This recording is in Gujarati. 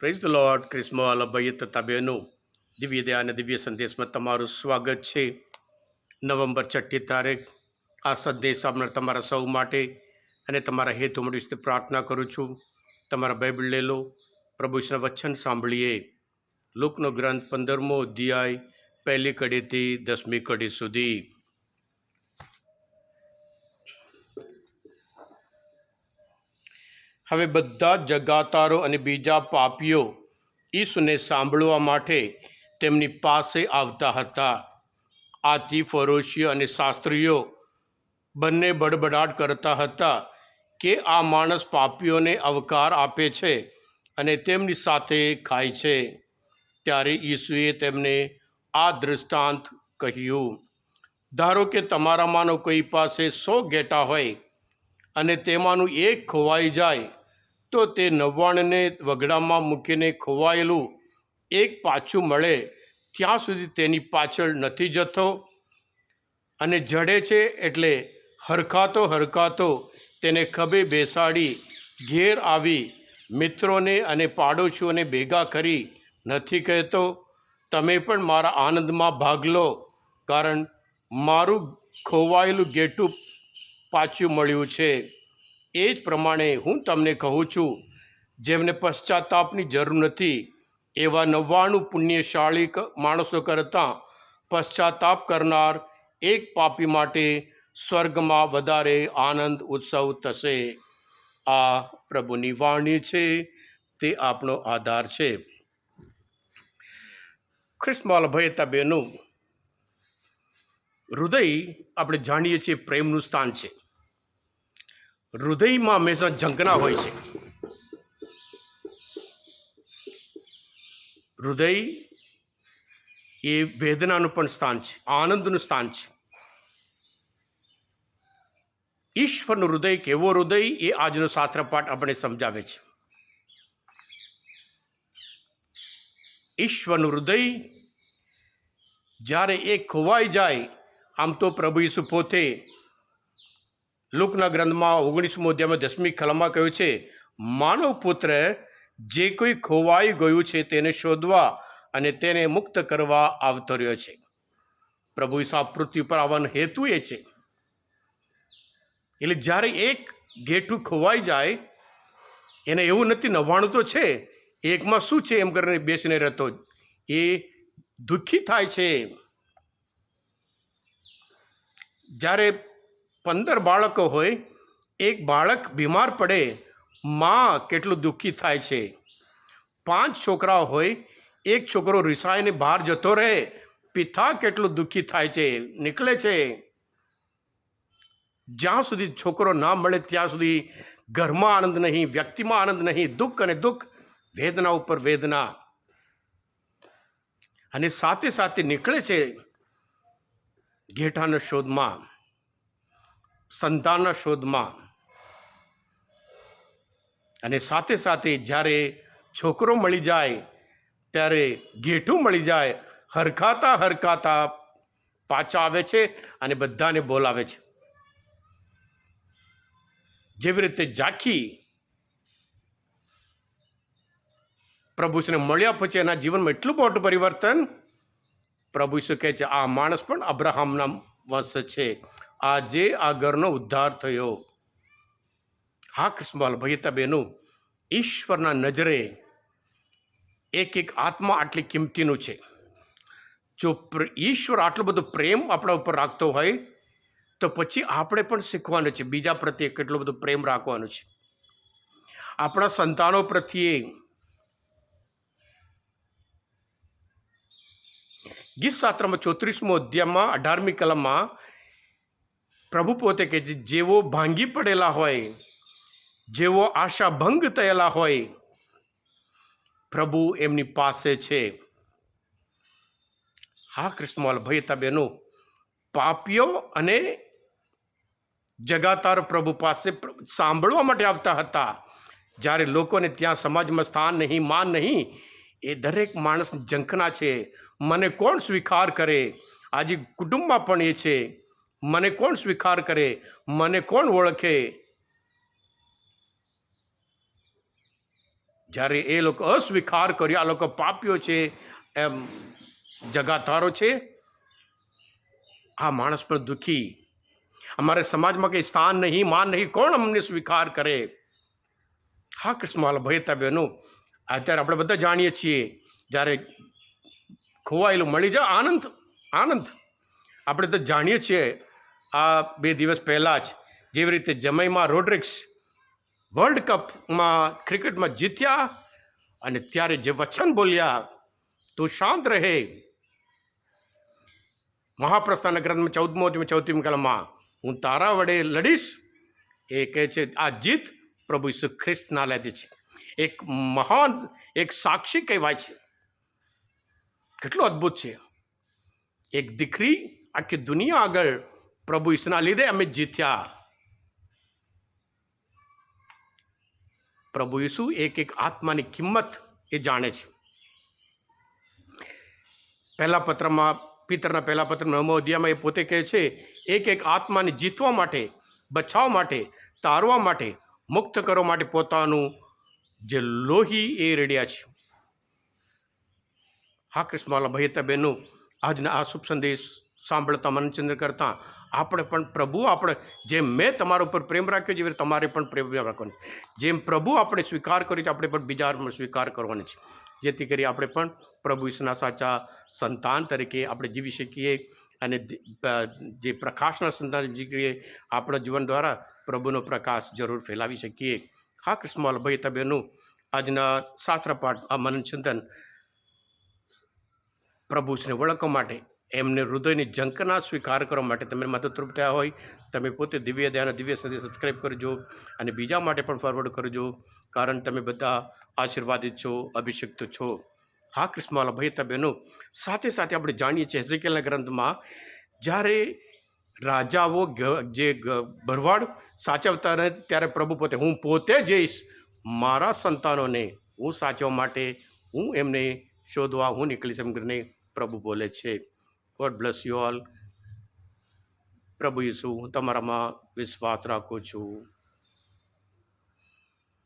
પ્રેઝ ધ લોર્ડ ક્રિસ્મોલ અલભય તથા બહેનો દિવ્ય દયા અને દિવ્ય સંદેશમાં તમારું સ્વાગત છે નવેમ્બર છઠ્ઠી તારીખ આ સંદેશ આપનાર તમારા સૌ માટે અને તમારા હેતુ માટે વિશે પ્રાર્થના કરું છું તમારા બાઇબલ લે લો પ્રભુના વચન સાંભળીએ લોકનો ગ્રંથ પંદરમો અધ્યાય પહેલી કડીથી દસમી કડી સુધી હવે બધા જગાતારો અને બીજા પાપીઓ ઈસુને સાંભળવા માટે તેમની પાસે આવતા હતા. આથી ફરોશીઓ અને શાસ્ત્રીઓ બંને બડબડાટ કરતા હતા કે આ માણસ પાપીઓને અવકાર આપે છે અને તેમની સાથે ખાય છે. ત્યારે ઈસુએ તેમને આ દૃષ્ટાંત કહ્યું, ધારો કે તમારામાંનો કોઈ પાસે સો ગેટા હોય અને તેમાંનું એક ખોવાઈ જાય તો તે નવ્વાણને વગડામાં મૂકીને ખોવાયેલું એક પાછું મળે ત્યાં સુધી તેની પાછળ નથી જતો. અને જડે છે એટલે હરખાતો હરખાતો તેને ખભે બેસાડી ઘેર આવી મિત્રોને અને પાડોશીઓને ભેગા કરી નથી કહેતો. તમે પણ મારા આનંદમાં ભાગ લો કારણ મારું ખોવાયેલું ગેટું પાછું મળ્યું છે. એ જ પ્રમાણે હું તમને કહું છું, જેમને પશ્ચાતાપની જરૂર નથી, એવા નવ્વાણું પુણ્યશાળી માણસો કરતાં પશ્ચાતાપ કરનાર એક પાપી માટે સ્વર્ગમાં વધારે આનંદ ઉત્સવ થશે. આ પ્રભુની વાણી છે, તે આપણો આધાર છે. ખ્રિસ્માલ તબેનું બેનું, હૃદય આપણે જાણીએ છીએ પ્રેમનું સ્થાન છે. હૃદયમાં હંમેશા ઝંકના હોય છે. હૃદય એ વેદનાનું પણ સ્થાન છે, આનંદનું સ્થાન છે. ઈશ્વરનું હૃદય કેવો હૃદય એ આજનો શાસ્ત્ર પાઠ આપણે સમજાવે છે. ઈશ્વરનું હૃદય જ્યારે એ ખોવાઈ જાય, આમ તો પ્રભુ ઈસુ પોતે લુકના ગ્રંથમાં ઓગણીસમો અધ્યાયમાં દસમી કલમમાં કહ્યું છે, માનવ પુત્ર જે કોઈ ખોવાઈ ગયું છે તેને શોધવા અને તેને મુક્ત કરવા આવતો રહ્યો છે. પ્રભુ ઈસા પૃથ્વી પર આવવાનો હેતુ એ છે. એટલે જ્યારે એક ગેઠું ખોવાઈ જાય, એને એવું નથી નવ્વાણું તો છે, એકમાં શું છે એમ કરીને બેસીને રહેતો એ દુઃખી થાય છે. જ્યારે પંદર બાળકો હોય, એક બાળક બીમાર પડે, માં કેટલું દુઃખી થાય છે. પાંચ છોકરાઓ હોય, એક છોકરો રિસાઈને બહાર જતો રહે, પિતા કેટલું દુઃખી થાય છે, નીકળે છે. જ્યાં સુધી છોકરો ના મળે, ત્યાં સુધી ઘરમાં આનંદ નહીં, વ્યક્તિમાં આનંદ નહીં, દુઃખ અને દુઃખ, વેદના ઉપર વેદના. અને સાથે સાથે નીકળે છે ઘેટાના શોધમાં. સંતાનના શોધમાં. અને સાથે સાથે જ્યારે છોકરો મળી જાય, ત્યારે ગેઠું મળી જાય, હરખાતા હરખાતા પાછા આવે છે અને બધાને બોલાવે છે. જેવી રીતે ઝાંખી પ્રભુશ્રીને મળ્યા પછી એના જીવનમાં એટલું મોટું પરિવર્તન, પ્રભુ શું કહે છે, આ માણસ પણ અબ્રાહમના વંશ છે. આજે આ ઘરનો ઉદ્ધાર થયો. હા, કૃષ્ણપાલ ભૈયતા બેનું ઈશ્વરના નજરે એક એક આત્મા આટલી કિંમતીનું છે. જો ઈશ્વર આટલો બધો પ્રેમ આપણા ઉપર રાખતો હોય, તો પછી આપણે પણ શીખવાનું છે. બીજા પ્રત્યે કેટલો બધો પ્રેમ રાખવાનો છે. આપણા સંતાનો પ્રત્યે ગીત શાસ્ત્રમાં ચોત્રીસમો અધ્યાયમાં અઢારમી કલમમાં પ્રભુ પોતે કે જેવો ભાંગી પડેલા હોય, જેવો આશા ભંગ થયેલા હોય, પ્રભુ એમની પાસે છે. હા, કૃષ્ણમાલ ભયતા બેનો પાપીઓ અને જગાતાર પ્રભુ પાસે સાંભળવા માટે આવતા હતા. જ્યારે લોકોને ત્યાં સમાજમાં સ્થાન નહીં, માન નહીં, એ દરેક માણસ જંખના છે. મને કોણ સ્વીકાર કરે? આજે કુટુંબમાં પણ એ છે. મને કોણ સ્વીકાર કરે? મને કોણ ઓળખે? જ્યારે એ લોકો અસ્વીકાર કર્યો, આ લોકો પાપીઓ છે, એમ જગાતારો છે. આ માણસ પર દુઃખી. અમારે સમાજમાં કંઈ સ્થાન નહીં, માન નહીં, કોણ અમને સ્વીકાર કરે? હા કૃષ્ણવાલા ભયતા બહેનો, અત્યારે આપણે બધા જાણીએ છીએ, જ્યારે ખોવાયેલું મળી જાય, આનંદ આનંદ. આપણે તો જાણીએ છીએ આ બે દિવસ પહેલાં જ જેવી રીતે જમૈમાં રોડ્રિક્સ વર્લ્ડ કપમાં ક્રિકેટમાં જીત્યા અને ત્યારે જે વચન બોલ્યા, તું શાંત રહે. મહાપ્રસ્થાના ગ્રંથમાં ચૌદમો ચૌથીમ કલમમાં, હું તારા વડે લડીશ. એ કહે છે, આ જીત પ્રભુ ઈસુ ખ્રિસ્તના લીધે છે. એક મહાન, એક સાક્ષી કહેવાય છે. કેટલું અદ્ભુત છે. એક દીકરી આખી દુનિયા આગળ પ્રભુ ઈસુના લીધે અમે જીત્યા. પ્રભુ ઈસુ એક એક આત્માની કિંમત એ જાણે છે. પહેલા પત્રમાં, પિતરના પહેલા પત્ર નવમો અધ્યાયમાં એ પોતે કહે છે, એક એક આત્માને જીતવા માટે, બચાવવા માટે, તારવા માટે, મુક્ત કરવા માટે પોતાનું જે લોહી એ રેડ્યા છે. હા કૃષ્ણવાલા ભાઈ બહેનો આજના આ શુભ સંદેશ સાંભળતા મનચંદ્ર કરતા આપણે પણ પ્રભુ, આપણે જેમ મેં તમારા ઉપર પ્રેમ રાખ્યો છે તમારે પણ પ્રેમ રાખવાનો જેમ પ્રભુ આપણે સ્વીકાર કર્યો છે આપણે પણ બીજા સ્વીકાર કરવાનો છે. જેથી કરી આપણે પણ પ્રભુ ઈસુના સાચા સંતાન તરીકે આપણે જીવી શકીએ અને જે પ્રકાશના સંતાન જીવીએ આપણા જીવન દ્વારા પ્રભુનો પ્રકાશ જરૂર ફેલાવી શકીએ. હા કૃષ્ણવાલા ભાઈ તબેનું આજના શાસ્ત્ર પાઠ આ મનન ચિંતન પ્રભુને ઓળખવા માટે એમને હૃદયની ઝંકના સ્વીકાર કરવા માટે તમે મદદરૂપ થયા હોય, તમે પોતે દિવ્ય ધ્યાન દિવ્ય સંદેશ સબસ્ક્રાઈબ કરજો અને બીજા માટે પણ ફોરવર્ડ કરજો, કારણ તમે બધા આશીર્વાદિત છો, અભિષિક્ત છો. હા કૃષ્ણવાલા ભાઈ તબેનો સાથે સાથે આપણે જાણીએ છીએ હેઝેકેલના ગ્રંથમાં, જ્યારે રાજાઓ જે ભરવાડ સાચવતા રહે, ત્યારે પ્રભુ પોતે, હું પોતે જઈશ મારા સંતાનોને, હું સાચવવા માટે, હું એમને શોધવા, હું નીકળીશ એમ કરીને પ્રભુ બોલે છે. ગોડ બ્લેસ યુ ઓલ પ્રભુ ઈસુ હું તમારામાં વિશ્વાસ રાખું છું.